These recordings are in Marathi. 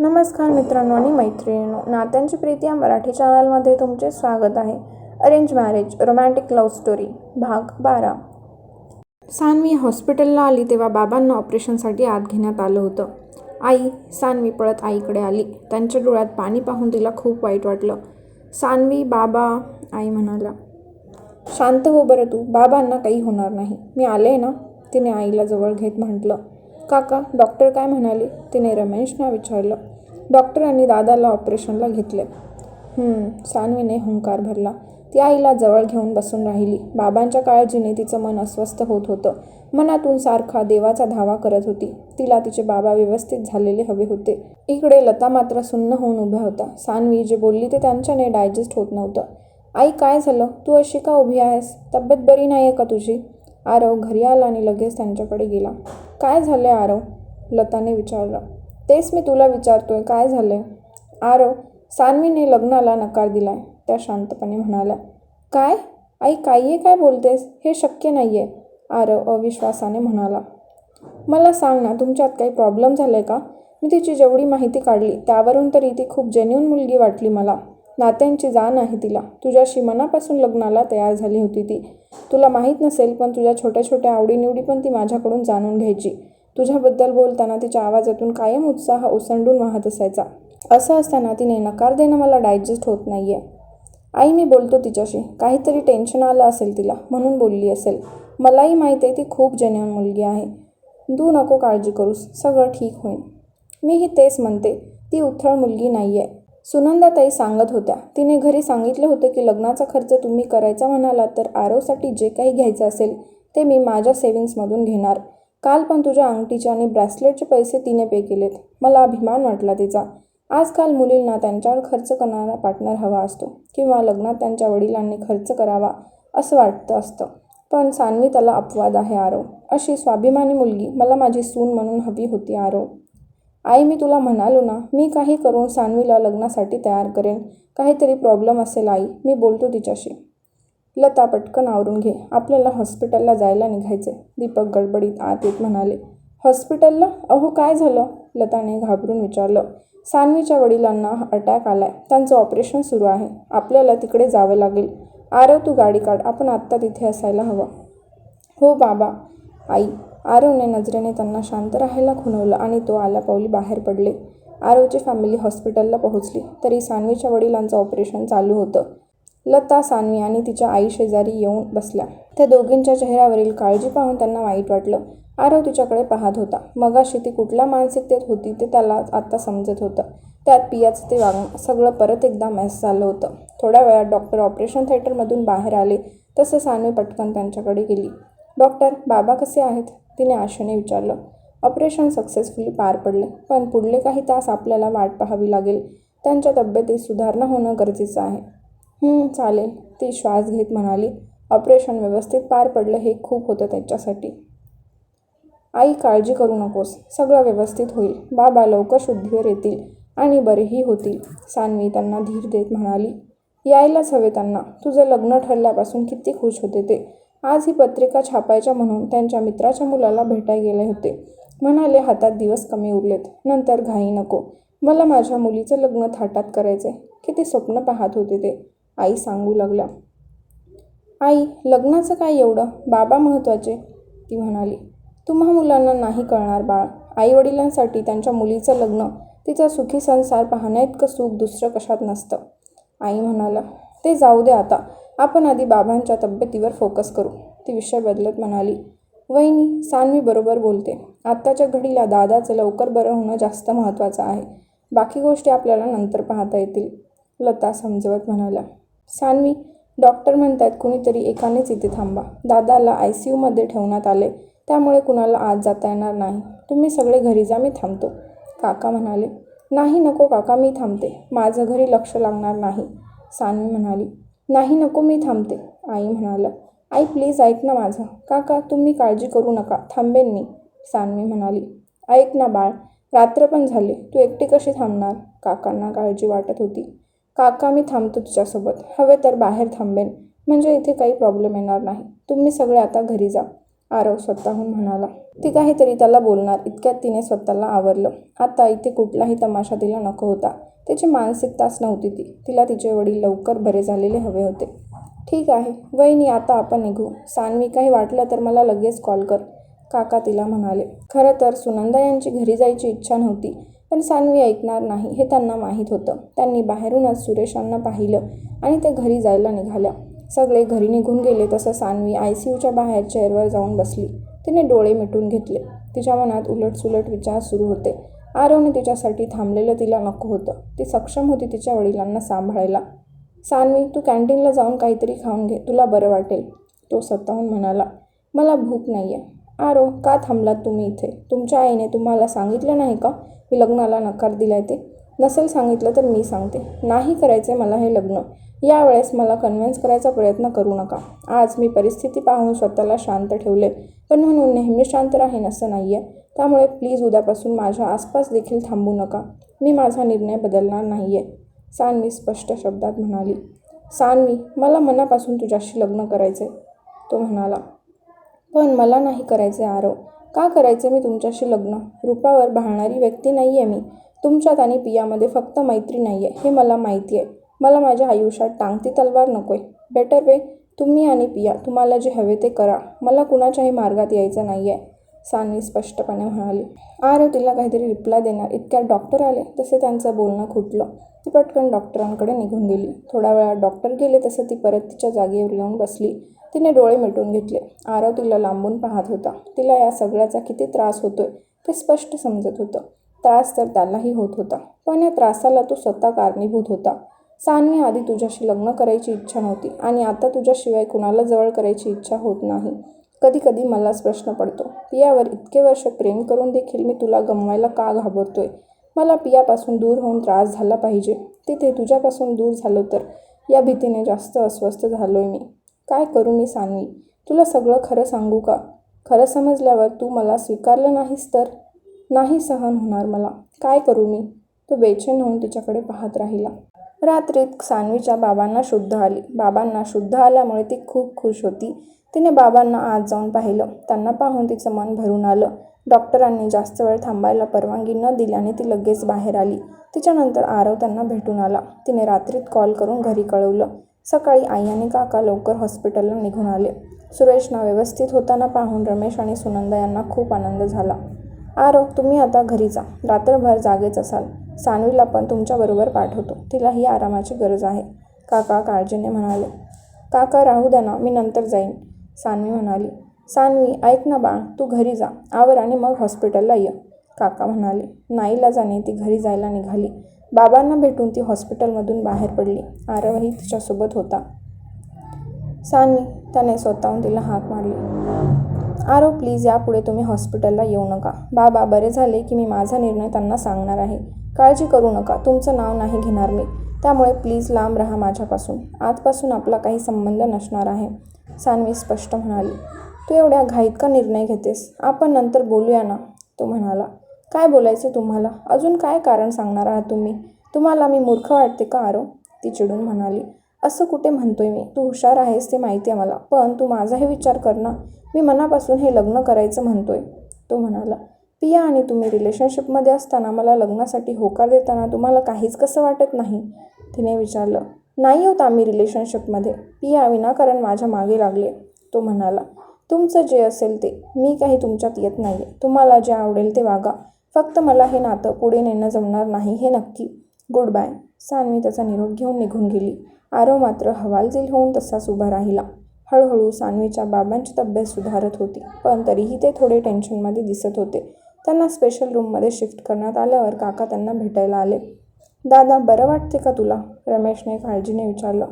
नमस्कार मित्रांनो आणि मैत्रिणींनो नात्यांची प्रीती या मराठी चॅनलमध्ये तुमचे स्वागत आहे. Arrange marriage romantic love story भाग बारा. सानवी हॉस्पिटलला आली तेव्हा बाबांना ऑपरेशनसाठी आत घेण्यात आलं होतं. आई सानवी पळत आईकडे आली. त्यांच्या डोळ्यात पाणी पाहून तिला खूप वाईट वाटलं. सानवी बाबा आई म्हणाला शांत हो बरं तू. बाबांना काही होणार नाही. मी आले ना? तिने आईला जवळ घेत म्हटलं काका डॉक्टर काय म्हणाले? तिने रमेशना विचारलं. डॉक्टरांनी दादाला ऑपरेशनला घेतले. सानवीने हुंकार भरला. ती आईला जवळ घेऊन बसून राहिली. बाबांच्या काळजीने तिचं मन अस्वस्थ होत होतं. मनातून सारखा देवाचा धावा करत होती. तिला तिचे बाबा व्यवस्थित झालेले हवे होते. इकडे लता मात्र सुन्न होऊन उभ्या होता सानवी जे बोलली ते त्यांच्याने डायजेस्ट होत नव्हतं. आई काय झालं? तू अशी का उभी आहेस? तब्येत बरी नाही आहे का तुझी? आरव घरी आला आणि लगेच त्यांच्याकडे गेला. काय झालंय आरव? लताने विचारलं. तेच मी तुला विचारतोय काय झालंय? आरव सान्वीने लग्नाला नकार दिलाय त्या शांतपणे म्हणाल्या. काय? आई काही काय बोलतेस? हे शक्य नाही आहे आरव अविश्वासाने म्हणाला. मला सांग ना तुमच्यात काही प्रॉब्लेम झालाय का? मी तिची जेवढी माहिती काढली त्यावरून तरी ती खूप जेन्युन मुलगी वाटली मला. नात्यांची जाण आहे तिला. तुझ्याशी मनापासून लग्नाला तयार झाली होती ती. तुला माहीत नसेल पण तुझ्या छोट्या छोट्या आवडीनिवडी पण ती माझ्याकडून जाणून घ्यायची. तुझ्याबद्दल बोलताना तिच्या आवाजातून कायम उत्साह ओसंडून वाहत असायचा. असं असताना तिने नकार देणं मला डायजेस्ट होत नाही आहे आई मी बोलतो तिच्याशी. काहीतरी टेन्शन आलं असेल तिला म्हणून बोलली असेल. मलाही माहीत आहे ती खूप जेन्युअन मुलगी आहे. तू नको काळजी करूस. सगळं ठीक होईल. मीही तेच म्हणते. ती उथळ मुलगी नाही आहे सुनंदाताई सांगत होत्या. तिने घरी सांगितलं होतं की लग्नाचा खर्च तुम्ही करायचा म्हणाला तर आरोसाठी जे काही घ्यायचं असेल ते मी माझ्या सेविंग्समधून घेणार. काल पण तुझ्या अंगठीचे आणि ब्रॅसलेटचे पैसे तिने पे केलेत. मला अभिमान वाटला तिचा. आजकाल मुलींना त्यांच्यावर खर्च करणारा पार्टनर हवा असतो किंवा लग्नात त्यांच्या वडिलांनी खर्च करावा असं वाटतं असतं. पण सान्वी त्याला अपवाद आहे आरव. अशी स्वाभिमानी मुलगी मला माझी सून म्हणून हवी होती आरव. आई मी तुला म्हणालो ना मी काही करून सानवीला लग्नासाठी तयार करेन. काहीतरी प्रॉब्लेम असेल आई मी बोलतो तिच्याशी. लता पटकन आवरून घे. आपल्याला हॉस्पिटलला जायला निघायचे दीपक गडबडीत आत येत म्हणाले. हॉस्पिटलला अहो काय झालं? लताने घाबरून विचारलं. सानवीच्या वडिलांना अटॅक आलाय. त्यांचं ऑपरेशन सुरू आहे. आपल्याला तिकडे जावं लागेल. आरव तू गाडी काढ. आपण आत्ता तिथे असायला हवं. हो बाबा. आई आरवने नजरेने त्यांना शांत राहायला खुणवलं आणि तो आल्या पावली बाहेर पडले. आरवची फॅमिली हॉस्पिटलला पोहोचली. तरी सान्वीच्या वडिलांचं ऑपरेशन चालू होतं. लता सान्वी आणि तिच्या आई शेजारी येऊन बसल्या. त्या दोघींच्या चेहऱ्यावरील काळजी पाहून त्यांना वाईट वाटलं. आरव तिच्याकडे पाहत होता. मगाशी ती कुठल्या मानसिकतेत होती ते त्याला आता समजत होतं. त्यात पियाचं ते वागणं सगळं परत एकदा मेस झालं होतं. थोड्या वेळात डॉक्टर ऑपरेशन थिएटरमधून बाहेर आले. तसे सानवी पटकन त्यांच्याकडे गेली. डॉक्टर बाबा कसे आहेत? तिने आशेने विचारलं. ऑपरेशन सक्सेसफुली पार पडले पण पुढले काही तास आपल्याला वाट पाहावी लागेल. त्यांच्या तब्येतीत सुधारणा होणं गरजेचं आहे. चालेल ती श्वास घेत म्हणाली. ऑपरेशन व्यवस्थित पार पडलं हे खूप होतं त्यांच्यासाठी. आई काळजी करू नकोस. सगळं व्यवस्थित होईल. बाबा लवकर शुद्धीवर येतील आणि बरेही होतील सानवी त्यांना धीर देत म्हणाली. यायलाच हवे त्यांना. तुझं लग्न ठरल्यापासून किती खुश होते ते. आज ही पत्रिका छापायच्या म्हणून त्यांच्या मित्राच्या मुलाला भेटाय गेले होते. म्हणाले हातात दिवस कमी उरलेत. नंतर घाई नको. मला माझ्या मुलीचं लग्न थाटात करायचे किती स्वप्न पाहत होते ते आई सांगू लागल्या. आई लग्नाचं काय एवढं? बाबा महत्त्वाचे ती म्हणाली. तुम्हा मुलांना नाही कळणार बाळ. आईवडिलांसाठी त्यांच्या मुलीचं लग्न तिचा सुखी संसार पाहण्याइतकं सुख दुसरं कशात नसतं आई म्हणाला ते जाऊ दे आता. आपण आधी बाबांच्या तब्येतीवर फोकस करू. ती विषय बदलत म्हणाली वहिनी सानवी बरोबर बोलते. आत्ताच्या घडीला दादाचं लवकर बरं होणं जास्त महत्त्वाचं आहे. बाकी गोष्टी आपल्याला नंतर पाहता येतील. लता समजवत म्हणाल्या सानवी डॉक्टर म्हणतात कुणीतरी एकानेच इथे थांबा. दादाला आय सी यूमध्ये ठेवण्यात आले. त्यामुळे कुणाला आत जाता येणार नाही. तुम्ही सगळे घरी जा मी थांबतो. काका म्हणाले नाही नको काका मी थांबते. माझं घरी लक्ष लागणार नाही. सानवी म्हणाली नाही नको मी थांबते. आई म्हणालं आई प्लीज ऐक ना माझं. काका तुम्ही काळजी करू नका थांबेन मी. सानवी म्हणाली ऐक ना बाळ रात्र पण झाली तू एकटी कशी थांबणार? काकांना काळजी वाटत होती. काका मी थांबतो तुझ्यासोबत हवे तर बाहेर थांबेन म्हणजे इथे काही प्रॉब्लेम येणार नाही. तुम्ही सगळे आता घरी जा. आरव स्वतःहून म्हणाला ती काहीतरी त्याला बोलणार. इतक्यात तिने स्वतःला आवरलं. आता इथे कुठलाही तमाशा तिला नको होता. तिची मानसिकताच नव्हती ती. तिला तिचे वडील लवकर बरे झालेले हवे होते. ठीक आहे. वहिनी आता आपण निघू. सान्वी काही वाटलं तर मला लगेच कॉल कर काका तिला म्हणाले. खरं तर सुनंदा यांची घरी जायची इच्छा नव्हती पण सान्वी ऐकणार नाही हे त्यांना माहीत होतं. त्यांनी बाहेरूनच सुरेशांना पाहिलं आणि ते घरी जायला निघाल्या. सगळे घरी निघून गेले तसं सानवी आय सी यूच्या बाहेर चेअरवर जाऊन बसली. तिने डोळे मिटून घेतले. तिच्या मनात उलटसुलट विचार सुरू होते. आरवने तिच्यासाठी थांबलेलं तिला नको होतं. ती सक्षम होती तिच्या वडिलांना सांभाळायला. सानवी तू कॅन्टीनला जाऊन काहीतरी खाऊन घे. तुला बरं वाटेल तो स्वतःहून म्हणाला. मला भूक नाही आहे आरो का थांबलात तुम्ही इथे? तुमच्या आईने तुम्हाला सांगितलं नाही का? मी लग्नाला नकार दिलाय ते. नसेल सांगितलं तर मी सांगते. नाही करायचे मला हे लग्न. यावेळेस मला कन्व्हिन्स करायचा प्रयत्न करू नका. आज मी परिस्थिती पाहून स्वतःला शांत ठेवले. पण म्हणून नेहमी शांत राहीन असं नाही आहे त्यामुळे प्लीज उद्यापासून माझ्या आसपास देखील थांबू नका. मी माझा निर्णय बदलणार नाही आहे सानवी स्पष्ट शब्दात म्हणाली. सानवी मला मनापासून तुझ्याशी लग्न करायचे तो म्हणाला. पण मला नाही करायचे आरव. का करायचे मी तुमच्याशी लग्न? रूपावर भाळणारी व्यक्ती नाही आहे मी. तुमच्यात आणि पियामध्ये फक्त मैत्री नाही आहे हे मला माहिती आहे मला माझ्या आयुष्यात टांगती तलवार नको आहे बेटर वे तुम्ही आणि पिया तुम्हाला जे हवे ते करा. मला कुणाच्याही मार्गात यायचं नाही आहे सान्वी स्पष्टपणे म्हणाली. आरव तिला काहीतरी रिप्लाय देणार. इतक्यात डॉक्टर आले तसे त्यांचं बोलणं खुटलं. ती पटकन डॉक्टरांकडे निघून गेली. थोड्या वेळात डॉक्टर गेले तसं ती परत तिच्या जागेवर येऊन बसली. तिने डोळे मिटून घेतले. आरव तिला लांबून पाहत होता. तिला या सगळ्याचा किती त्रास होतोय ते स्पष्ट समजत होतं. त्रास तर त्यालाही होत होता. पण या त्रासाला तो स्वतः कारणीभूत होता. सानवी आधी तुझ्याशी लग्न करायची इच्छा नव्हती आणि आता तुझ्याशिवाय कुणाला जवळ करायची इच्छा होत नाही. कधी कधी मलाच प्रश्न पडतो पियावर इतके वर्ष प्रेम करून देखील मी तुला गमवायला का घाबरतोय? मला पियापासून दूर होऊन त्रास झाला पाहिजे. तिथे तुझ्यापासून दूर झालो तर या भीतीने जास्त अस्वस्थ झालोय मी. काय करू मी सानवी? तुला सगळं खरं सांगू का? खरं समजल्यावर तू मला स्वीकारलं नाहीस तर? नाही सहन होणार मला. काय करू मी? तो बेचैन होऊन तिच्याकडे पाहत राहिला. रात्रीत सानवीच्या बाबांना शुद्ध आली. बाबांना शुद्ध आल्यामुळे ती खूप खुश होती. तिने बाबांना आज जाऊन पाहिलं. त्यांना पाहून तिचं मन भरून आलं. डॉक्टरांनी जास्त वेळ थांबायला परवानगी न दिल्याने ती लगेच बाहेर आली. तिच्यानंतर आरव त्यांना भेटून आला. तिने रात्रीत कॉल करून घरी कळवलं. सकाळी आई आणि काका लवकर हॉस्पिटलला निघून आले. सुरेशना व्यवस्थित होताना पाहून रमेश आणि सुनंदा यांना खूप आनंद झाला. आरो तुम्ही आता घरी जा. रात्रभर जागेच असाल. सानवीला पण तुमच्याबरोबर पाठवतो. तिलाही आरामाची गरज आहे. काका काळजीने म्हणाले. काका राहू द्या ना मी नंतर जाईन. सानवी म्हणाली. सानवी ऐक ना बाळ तू घरी जा. आवर आणि मग हॉस्पिटलला ये. काका म्हणाले. नाईला जाणे ती घरी जायला निघाली. बाबांना भेटून ती हॉस्पिटलमधून बाहेर पडली. आरवही तिच्यासोबत होता. सानवी त्याने स्वतःहून तिला हाक मारली. आरो प्लीज यापुढे तुम्ही हॉस्पिटलला येऊ नका. बाबा बरे झाले की मी माझा निर्णय त्यांना सांगणार आहे. काळजी करू नका. तुमचं नाव नाही घेणार मी. त्यामुळे प्लीज लांब राहा माझ्यापासून. आजपासून आपला काही संबंध नसणार आहे सानवी स्पष्ट म्हणाली. तू एवढ्या घाईत का निर्णय घेतेस? आपण नंतर बोलूया ना तो म्हणाला. काय बोलायचं तुम्हाला? अजून काय कारण सांगणार आहात तुम्ही? तुम्हाला मी मूर्ख वाटते का आरो ती चिडून म्हणाली. असं कुठे म्हणतोय मी? तू हुशार आहेस ते माहिती आहे मला. पण तू माझाही विचार कर ना. मी मनापासून हे लग्न करायचं म्हणतोय. तो म्हणाला पिया आणि तुम्ही रिलेशनशिपमध्ये असताना मला लग्नासाठी होकार देताना तुम्हाला काहीच कसं वाटत नाही? तिने विचारलं नाही होत आम्ही रिलेशनशिपमध्ये पिया विनाकारण माझ्या मागे लागले. तो म्हणाला तुमचं जे असेल ते. मी काही तुमच्यात येत नाही आहे तुम्हाला जे आवडेल ते वागा. फक्त मला हे नातं पुढे नेणं जमणार नाही हे नक्की. Good bye. सानवी त्याचा निरोप घेऊन निघून गेली. आरव मात्र हवालदिल होऊन तसाच उभा राहिला. हळूहळू सानवीच्या बाबांची तब्येत सुधारत होती पण तरीही ते थोडे टेन्शनमध्ये दिसत होते. त्यांना स्पेशल रूममध्ये शिफ्ट करण्यात आल्यावर काका त्यांना भेटायला आले. दादा बरं वाटते का तुला? रमेशने काळजीने विचारलं.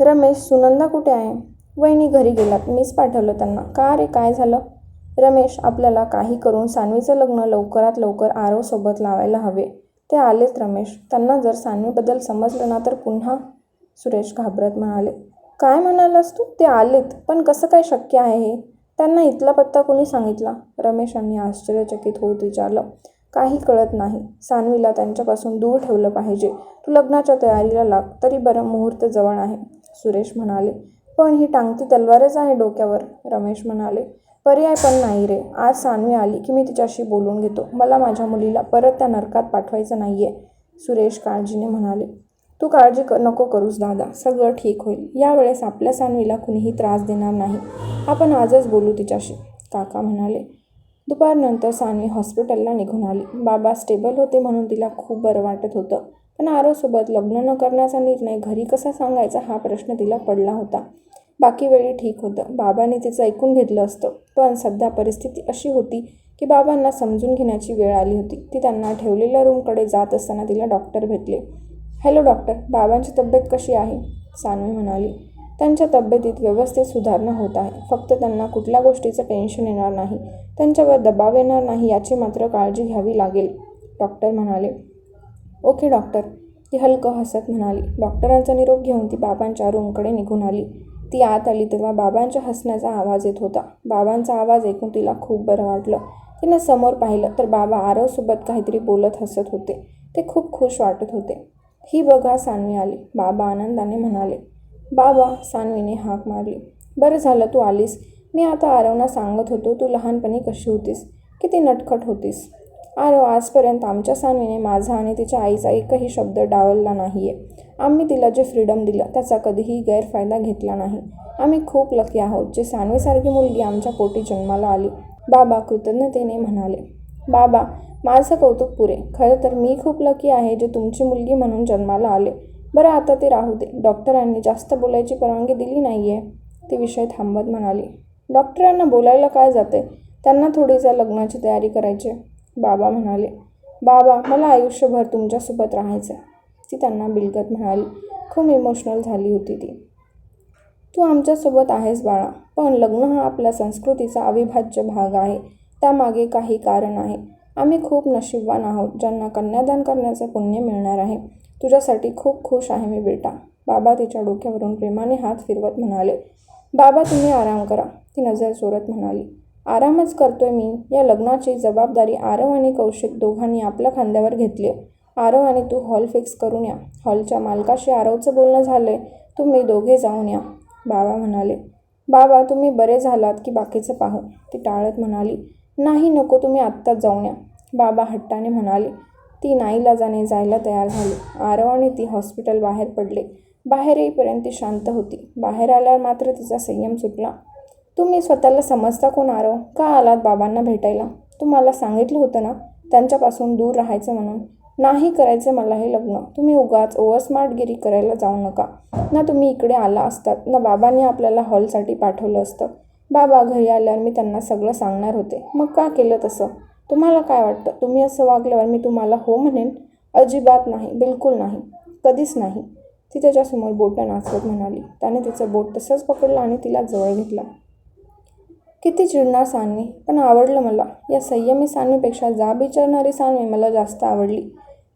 रमेश सुनंदा कुठे आहे? वहिनी घरी गेलात मीच पाठवलं त्यांना. का रे काय झालं? रमेश आपल्याला काही करून सानवीचं लग्न लवकरात लवकर आरवसोबत लावायला हवे. ते आलेत रमेश. त्यांना जर सानवीबद्दल समजलं ना तर पुन्हा सुरेश घाबरत म्हणाले काय म्हणालास तू? ते आलेत पण कसं काय शक्य आहे हे? त्यांना इथला पत्ता कोणी सांगितला? रमेशांनी आश्चर्यचकित होत विचारलं काही कळत नाही. सानवीला त्यांच्यापासून दूर ठेवलं पाहिजे. तू लग्नाच्या तयारीला लाग तरी बरं मुहूर्त जवळ आहे. सुरेश म्हणाले पण ही टांगती तलवारच आहे डोक्यावर. रमेश म्हणाले पर्याय पण नाही रे. आज सानवी आली की मी तिच्याशी बोलून घेतो. मला माझ्या मुलीला परत त्या नरकात पाठवायचं नाही आहे सुरेश काळजीने म्हणाले तू काळजी क नको करूस दादा. सगळं ठीक होईल. यावेळेस आपल्या सानवीला कुणीही त्रास देणार नाही. आपण आजच बोलू तिच्याशी. काका म्हणाले दुपारनंतर सानवी हॉस्पिटलला निघून आली. बाबा स्टेबल होते म्हणून तिला खूप बरं वाटत होतं. पण आरोसोबत लग्न न करण्याचा निर्णय घरी कसा सांगायचा हा प्रश्न तिला पडला होता. बाकी वेळी ठीक होतं. बाबांनी तिचं ऐकून घेतलं असतं. पण सध्या परिस्थिती अशी होती की बाबांना समजून घेण्याची वेळ आली होती. ती त्यांना ठेवलेल्या रूमकडे जात असताना तिला डॉक्टर भेटले. हॅलो डॉक्टर बाबांची तब्येत कशी आहे? सानवी म्हणाली. त्यांच्या तब्येतीत व्यवस्थित सुधारणा होत आहे. फक्त त्यांना कुठल्या गोष्टीचं टेन्शन येणार नाही. त्यांच्यावर दबाव येणार नाही याची मात्र काळजी घ्यावी लागेल डॉक्टर म्हणाले. ओके डॉक्टर ती हलकं हसत म्हणाली. डॉक्टरांचा निरोप घेऊन ती बाबांच्या रूमकडे निघून आली. ती आत आली तेव्हा बाबांच्या हसण्याचा आवाज येत होता. बाबांचा आवाज ऐकून तिला खूप बरं वाटलं. तिनं समोर पाहिलं तर बाबा आरवसोबत काहीतरी बोलत हसत होते. ते खूप खुश वाटत होते. ही बघा सानवी आली. बाबा आनंदाने म्हणाले बाबा सानवीने हाक मारली बरं झालं तू आलीस. मी आता आरवना सांगत होतो तू लहानपणी कशी होतीस? किती नटखट होतीस? आरव आजपर्यंत आमच्या सानवीने माझा आणि तिच्या आईचा एकही शब्द डावलला नाही आहे आम्ही तिला जे फ्रीडम दिलं त्याचा कधीही गैरफायदा घेतला नाही. आम्ही खूप लकी आहोत जे सानवीसारखी मुलगी आमच्या पोटी जन्माला आली. बाबा कृतज्ञतेने म्हणाले बाबा माझं कौतुक पुरे. खरं तर मी खूप लकी आहे जे तुमची मुलगी म्हणून जन्माला आले. बरं आता ते राहू दे. डॉक्टरांनी जास्त बोलायची परवानगी दिली नाही आहे ती विषय थांबत म्हणाली. डॉक्टरांना बोलायला काय जाते? त्यांना थोडीसा लग्नाची तयारी करायची. बाबा म्हणाले बाबा मला आयुष्यभर तुमच्यासोबत राहायचं ती त्यांना बिलगत म्हणाली. खूप इमोशनल झाली होती ती. तू आमच्यासोबत आहेस बाळा पण लग्न हा आपल्या संस्कृतीचा अविभाज्य भाग आहे. त्यामागे काही कारण आहे. आम्ही खूप नशीबवान आहोत ज्यांना कन्यादान करण्याचे पुण्य मिळणार आहे. तुझ्यासाठी खूप खुश आहे मी बेटा. बाबा तिच्या डोक्यावरून प्रेमाने हात फिरवत म्हणाले. बाबा तुम्ही आराम करा ती नजर चोरत म्हणाली. आरामच करतोय मी. या लग्नाची जबाबदारी आरव आणि कौशिक दोघांनी आपल्या खांद्यावर घेतली. आरव आणि तू हॉल फिक्स करून या. हॉलच्या मालकाशी आरवचं बोलणं झालंय तुम्ही दोघे जाऊन या. बाबा म्हणाले. बाबा तुम्ही बरे झालात की बाकीचं पाहू. ती टाळत म्हणाली. नाही नको तुम्ही आत्ताच जाऊन या. बाबा हट्टाने म्हणाले. ती नाईलाजाने जायला तयार झाली. आरव आणि ती हॉस्पिटल बाहेर पडले. बाहेर येईपर्यंत ती शांत होती. बाहेर आल्यावर मात्र तिचा संयम सुटला. तुम्ही स्वतःला समजता कोण आरव? का आलात बाबांना भेटायला? तुम्हाला सांगितलं होतं ना? त्यांच्यापासून दूर राहायचं म्हणून. नाही करायचं मला हे लग्न. तुम्ही उगाच ओव्हरस्मार्टगिरी करायला जाऊ नका. ना तुम्ही इकडे आला असतात. ना बाबांनी आपल्याला हॉलसाठी पाठवलं असतं. बाबा घरी आल्यावर मी त्यांना सगळं सांगणार होते. मग का केलं तसं? तुम्हाला काय वाटतं? तुम्ही असं वागल्यावर मी तुम्हाला हो म्हणेन? अजिबात नाही बिलकुल नाही कधीच नाही. ती त्याच्यासमोर बोटं नाचवत म्हणाली. त्याने तिचं बोट तसंच पकडलं आणि तिला जवळ घेतला. किती चिडणार सानवी पण आवडलं मला. या संयमी सानवीपेक्षा जा विचारणारी सानवी मला जास्त आवडली.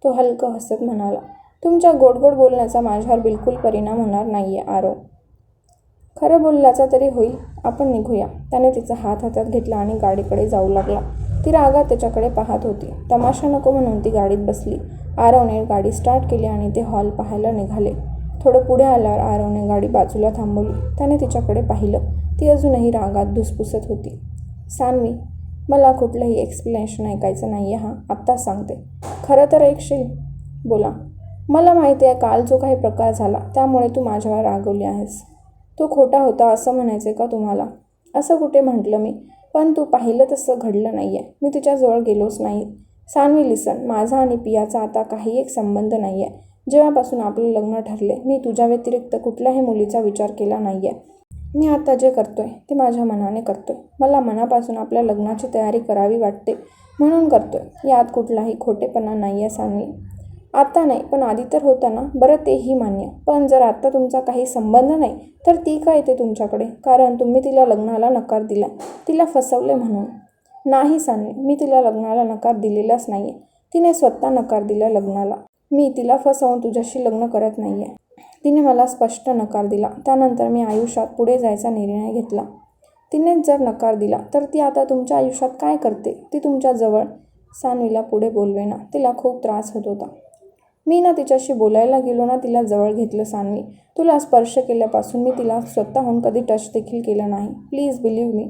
तो हलकं हसत म्हणाला तुमच्या गोड गोड बोलण्याचा माझ्यावर बिलकुल परिणाम होणार नाही आहे आरो. खरं बोलल्याचा तरी होईल. आपण निघूया. त्याने तिचा हात हातात घेतला आणि गाडीकडे जाऊ लागला. ती रागात त्याच्याकडे पाहत होती. तमाशा नको म्हणून ती गाडीत बसली. आरवने गाडी स्टार्ट केली आणि ते हॉल पाहायला निघाले. थोडं पुढे आल्यावर आरवने गाडी बाजूला थांबवली. त्याने तिच्याकडे पाहिलं. ती अजूनही रागात धुसफुसत होती. सानवी मला कुठलंही एक्सप्लेनेशन ऐकायचं नाही आहे हां. आत्ताच सांगते. खरं तर ऐकशील? बोला. मला माहिती आहे काल जो काही प्रकार झाला त्यामुळे तू माझ्यावर रागवली आहेस. तो खोटा होता असं म्हणायचं का तुम्हाला? असं कुठे म्हटलं मी? पण तू पाहिलं तसं घडलं नाही आहे मी तुझ्याजवळ गेलोच नाही. सानवी लिसन माझा आणि पियाचा आता काही एक संबंध नाही आहे जेव्हापासून आपलं लग्न ठरले मी तुझ्या व्यतिरिक्त कुठल्याही मुलीचा विचार केला नाही आहे मी आता जे करतोय ते माझ्या मनाने करतोय. मला मनापासून आपल्या लग्नाची तयारी करावी वाटते म्हणून करतोय. यात कुठलाही खोटेपणा नाही आहे सानवी. आता नाही पण आधी तर होता ना बरं तेही मान्य. पण जर आत्ता तुमचा काही संबंध नाही तर ती का येते तुमच्याकडे? कारण तुम्ही तिला लग्नाला नकार दिला. तिला फसवले म्हणून. नाही सान्वी. मी तिला लग्नाला नकार दिलेलाच नाही आहे तिने स्वतः नकार दिला लग्नाला. मी तिला फसवून तुझ्याशी लग्न करत नाही आहे तिने मला स्पष्ट नकार दिला. त्यानंतर मी आयुष्यात पुढे जायचा निर्णय घेतला. तिनेच जर नकार दिला तर ती आता तुमच्या आयुष्यात काय करते? ती तुमच्याजवळ सानवीला पुढे बोलवेना. तिला खूप त्रास होत होता. मी ना तिच्याशी बोलायला गेलो ना तिला जवळ घेतलं सान्वी. तुला स्पर्श केल्यापासून मी तिला स्वतःहून कधी टच देखील केलं नाही. प्लीज बिलीव मी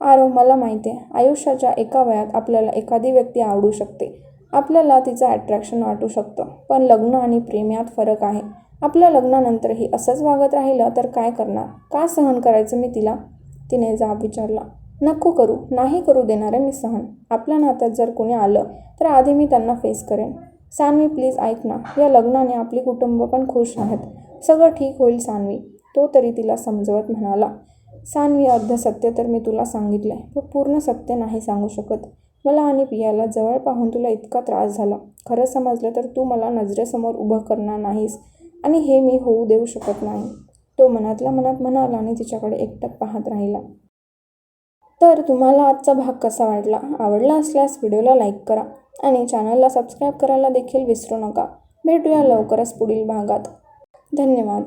आरो मला माहिती आहे आयुष्याच्या एका वयात आपल्याला एखादी व्यक्ती आवडू शकते. आपल्याला तिचं ॲट्रॅक्शन वाटू शकतं पण लग्न आणि प्रेम यात फरक आहे. आपल्या लग्नानंतरही असंच वागत राहिलं तर काय करणार? का सहन करायचं मी तिला? तिने जाब विचारला. नको करू नाही करू देणार आहे मी सहन. आपल्या नात्यात जर कोणी आलं तर आधी मी त्यांना फेस करेन. सान्वी प्लीज ऐक ना या लग्नाने आपली कुटुंब पण खुश आहेत. सगळं ठीक होईल सान्वी तो तरी तिला समजवत म्हणाला. सान्वी अर्ध सत्य तर मी तुला सांगितलंय पण पूर्ण सत्य नाही सांगू शकत. मला आणि पियाला जवळ पाहून तुला इतका त्रास झाला. खरं समजलं तर तू मला नजरेसमोर उभं करणार नाहीस आणि हे मी होऊ देऊ शकत नाही. तो मनातल्या मनात म्हणाला आणि तिच्याकडे एकटक पाहत राहिला. तर तुम्हाला आजचा भाग कसा वाटला? आवडला असल्यास व्हिडिओला लाईक करा. आणि चॅनलला सबस्क्राईब करायला देखील विसरू नका. भेटूया लवकरच पुढील भागात. धन्यवाद.